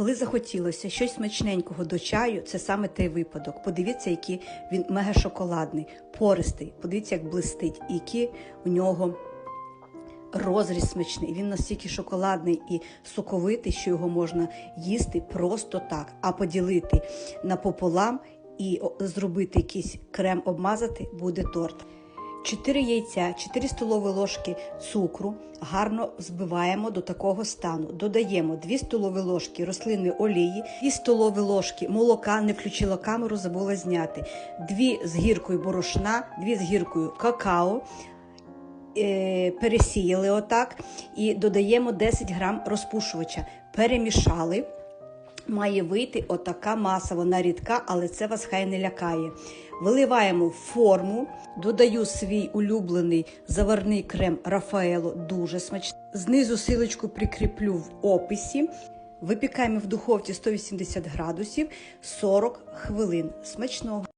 Коли захотілося щось смачненького до чаю, це саме той випадок. Подивіться, який він мега шоколадний, пористий. Подивіться, як блистить, і який у нього розріз смачний. Він настільки шоколадний і соковитий, що його можна їсти просто так, а поділити напополам і зробити якийсь крем, обмазати буде торт. 4 яйця, 4 столові ложки цукру гарно збиваємо до такого стану. Додаємо 2 столові ложки рослинної олії, 2 столові ложки молока, не включила камеру, забула зняти, 2 з гіркою борошна, 2 з гіркою какао, е, пересіяли отак і додаємо 10 грам розпушувача. Перемішали. Має вийти отака маса, вона рідка, але це вас хай не лякає. Виливаємо форму, додаю свій улюблений заварний крем Рафаело, дуже смачний. Знизу силочку прикріплю в описі. Випікаємо в духовці 180 градусів 40 хвилин. Смачного!